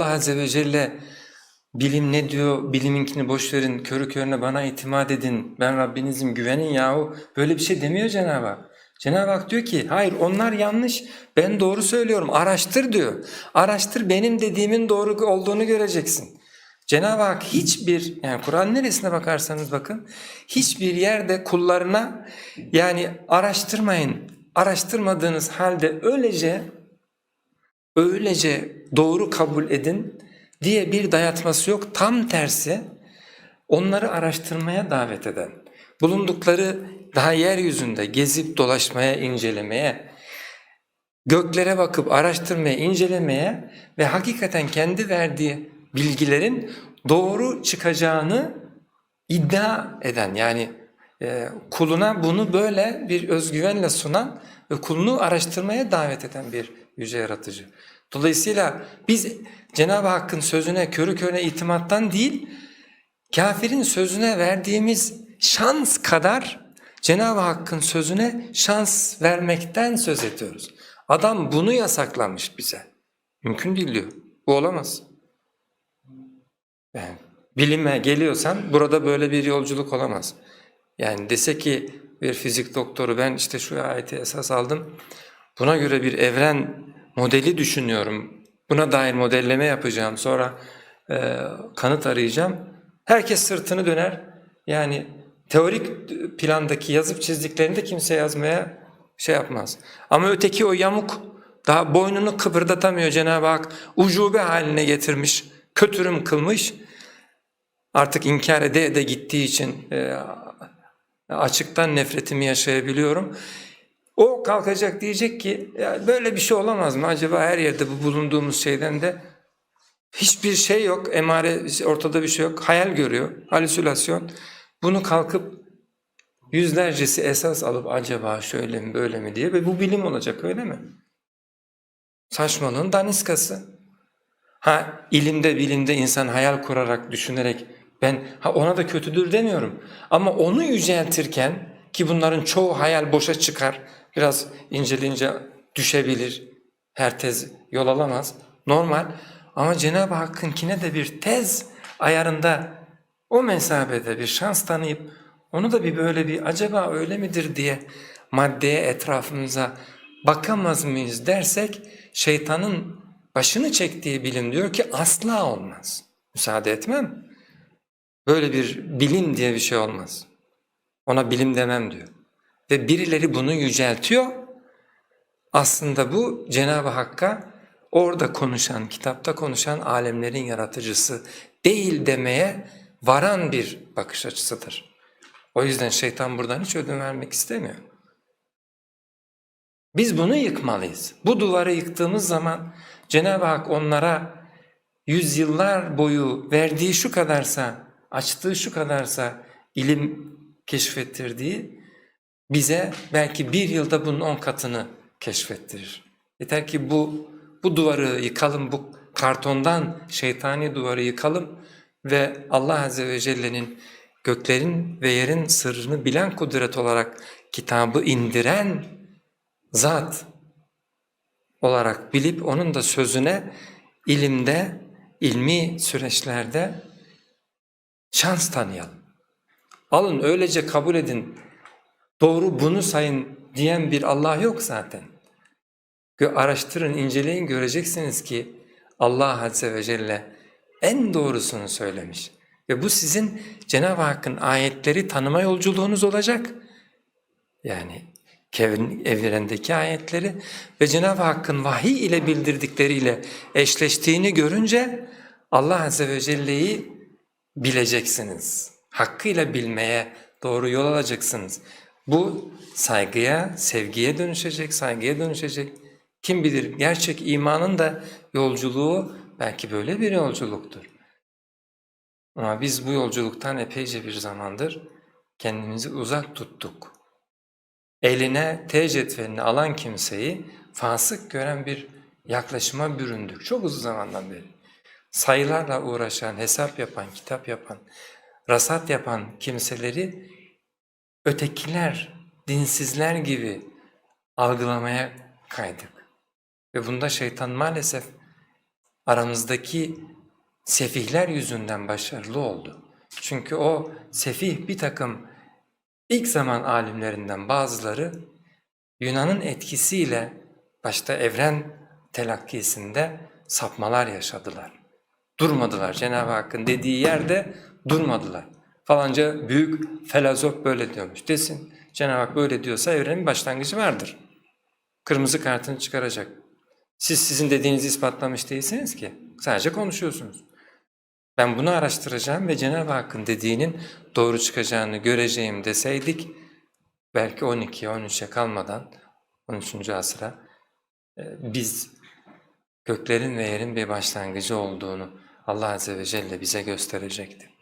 Allah Azze ve Celle bilim ne diyor, biliminkini boş verin, körü körüne bana itimat edin, ben Rabbinizim güvenin yahu. Böyle bir şey demiyor Cenab-ı Hak. Cenab-ı Hak diyor ki hayır onlar yanlış, ben doğru söylüyorum, araştır diyor. Araştır benim dediğimin doğru olduğunu göreceksin. Cenab-ı Hak hiçbir, yani Kur'an neresine bakarsanız bakın, hiçbir yerde kullarına yani araştırmayın, araştırmadığınız halde öylece öylece doğru kabul edin diye bir dayatması yok. Tam tersi onları araştırmaya davet eden, bulundukları daha yeryüzünde gezip dolaşmaya, incelemeye, göklere bakıp araştırmaya, incelemeye ve hakikaten kendi verdiği bilgilerin doğru çıkacağını iddia eden yani kuluna bunu böyle bir özgüvenle sunan ve kulunu araştırmaya davet eden bir yüce yaratıcı. Dolayısıyla biz Cenab-ı Hakk'ın sözüne körü körüne itimattan değil, kafirin sözüne verdiğimiz şans kadar Cenab-ı Hakk'ın sözüne şans vermekten söz ediyoruz. Adam bunu yasaklamış bize. Mümkün değil diyor. Bu olamaz. Yani bilime geliyorsan burada böyle bir yolculuk olamaz. Yani dese ki bir fizik doktoru ben işte şu ayeti esas aldım. Buna göre bir evren modeli düşünüyorum. Buna dair modelleme yapacağım. Sonra e, kanıt arayacağım. Herkes sırtını döner. Yani teorik plandaki yazıp çizdiklerini de kimse yazmaya şey yapmaz. Ama öteki o yamuk daha boynunu kıpırdatamıyor Cenab-ı Hak. Ucube haline getirmiş, kötürüm kılmış. Artık inkar ede ede gittiği için e, açıktan nefretimi yaşayabiliyorum. O kalkacak diyecek ki ya böyle bir şey olamaz mı? Acaba her yerde bu bulunduğumuz şeyden de hiçbir şey yok. Emare ortada bir şey yok. Hayal görüyor. Halüsinasyon. Bunu kalkıp yüzlercesi esas alıp acaba şöyle mi böyle mi? diye. Ve bu bilim olacak öyle mi? Saçmalığın daniskası. Ha ilimde bilimde insan hayal kurarak düşünerek ben ha ona da kötüdür demiyorum ama onu yüceltirken ki bunların çoğu hayal boşa çıkar biraz inceleyince düşebilir her tez yol alamaz normal ama Cenab-ı Hakk'ınkine de bir tez ayarında o mesabede bir şans tanıyıp onu da bir böyle bir acaba öyle midir diye maddeye etrafımıza bakamaz mıyız dersek şeytanın başını çektiği bilim diyor ki asla olmaz. Müsaade etmem. Böyle bir bilim diye bir şey olmaz. Ona bilim demem diyor. Ve birileri bunu yüceltiyor. Aslında bu Cenab-ı Hakk'a orada konuşan, kitapta konuşan alemlerin yaratıcısı değil demeye varan bir bakış açısıdır. O yüzden şeytan buradan hiç ödün vermek istemiyor. Biz bunu yıkmalıyız. Bu duvarı yıktığımız zaman Cenab-ı Hak onlara yüzyıllar boyu verdiği şu kadarsa, açtığı şu kadarsa ilim keşfettirdiği bize belki bir yılda bunun on katını keşfettirir. Yeter ki bu, bu duvarı yıkalım, bu kartondan şeytani duvarı yıkalım ve Allah Azze ve Celle'nin göklerin ve yerin sırrını bilen kudret olarak kitabı indiren zat olarak bilip onun da sözüne ilimde, ilmi süreçlerde şans tanıyalım. Alın öylece kabul edin, doğru bunu sayın diyen bir Allah yok zaten. Araştırın, inceleyin göreceksiniz ki Allah Azze ve Celle en doğrusunu söylemiş. Ve bu sizin Cenab-ı Hakk'ın ayetleri tanıma yolculuğunuz olacak. Yani evrendeki ayetleri ve Cenab-ı Hakk'ın vahiy ile bildirdikleriyle eşleştiğini görünce Allah Azze ve Celle'yi bileceksiniz. Hakkıyla bilmeye doğru yol alacaksınız. Bu saygıya, sevgiye dönüşecek, saygıya dönüşecek. Kim bilir gerçek imanın da yolculuğu belki böyle bir yolculuktur. Ama biz bu yolculuktan epeyce bir zamandır kendimizi uzak tuttuk. Eline T cetvelini alan kimseyi fasık gören bir yaklaşıma büründük çok uzun zamandan beri. Sayılarla uğraşan, hesap yapan, kitap yapan, rasat yapan kimseleri ötekiler, dinsizler gibi algılamaya kaydık. Ve bunda şeytan maalesef aramızdaki sefihler yüzünden başarılı oldu. Çünkü o sefih bir takım ilk zaman alimlerinden bazıları Yunan'ın etkisiyle başta evren telakkisinde sapmalar yaşadılar. Durmadılar. Cenab-ı Hakk'ın dediği yerde durmadılar. Falanca büyük filozof böyle diyormuş desin. Cenab-ı Hak böyle diyorsa evrenin başlangıcı vardır. Kırmızı kartını çıkaracak. Siz sizin dediğinizi ispatlamış değilsiniz ki. Sadece konuşuyorsunuz. Ben bunu araştıracağım ve Cenab-ı Hakk'ın dediğinin doğru çıkacağını göreceğim deseydik belki 12'ye 13'e kalmadan 13. asıra e, biz göklerin ve yerin bir başlangıcı olduğunu Allah Azze ve Celle bize gösterecekti.